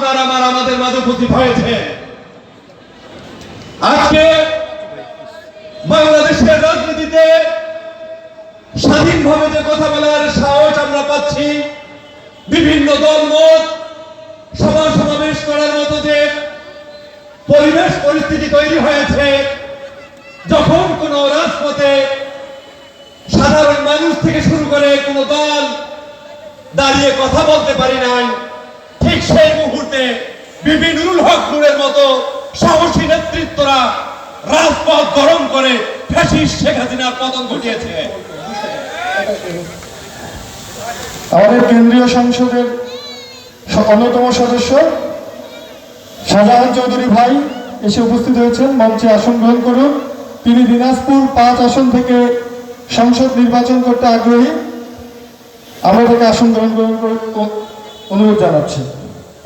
আপনার আমার আমাদের মাঝে উপস্থিত হয়েছে। আজকে বাংলাদেশের রাজনীতিতে স্বাধীনভাবে যে কথা বলার সাহস আমরা পাচ্ছি, বিভিন্ন দলমত সভা সমাবেশ করার মতো যে পরিবেশ পরিস্থিতি তৈরি হয়েছে, যখন কোন রাজপথে সাধারণ মানুষ থেকে শুরু করে কোন দল দাঁড়িয়ে কথা বলতে পারি নাই বিপিনুল হক নূরের মতো সাহসী নেতৃত্বরা রাজপথ গরম করে আমাদের কেন্দ্রীয় সংসদের অন্যতম সদস্য শাহজাহান চৌধুরী ভাই এসে উপস্থিত হয়েছেন, মঞ্চে আসন গ্রহণ করুন। তিনি দিনাজপুর পাঁচ আসন থেকে সংসদ নির্বাচন করতে আগ্রহী। আমরা তাকে আসন গ্রহণ অনুরোধ জানাচ্ছি।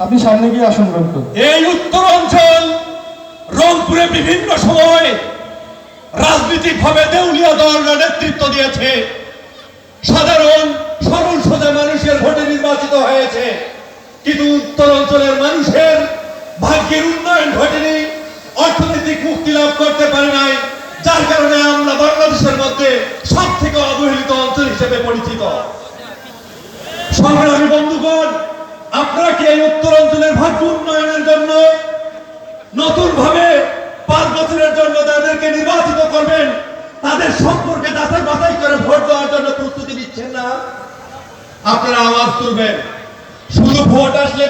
আপনি সামনে গিয়ে আসন করুন। এই উত্তর অঞ্চল রংপুরে বিভিন্ন সময় রাজনৈতিক ভাবে দেউলিয়া দলরা নেতৃত্ব দিয়েছে। সাধারণ সরল সোজা মানুষের ভোটে নির্বাচিত হয়েছে। কিন্তু উত্তর অঞ্চলের মানুষের ভাগ্যের উন্নয়ন ঘটেনি, অর্থনৈতিক মুক্তি লাভ করতে পারে নাই, যার কারণে আমরা বাংলাদেশের মধ্যে সব থেকে অবহেলিত অঞ্চল হিসেবে পরিচিত। সংগ্রামী বন্ধুগণ আপনারা কি এই উত্তর ভাগ্য উন্নয়নের জন্য নতুন ভাবে পাঁচ বছরের জন্য তাদেরকে নির্বাচিত করবেন, তাদের সম্পর্কে যাচাই বাছাই করে ভোট দেওয়ার জন্য প্রস্তুতি নিচ্ছেন না। আপনারা আওয়াজ তুলবেন। শুধু ভোট আসলে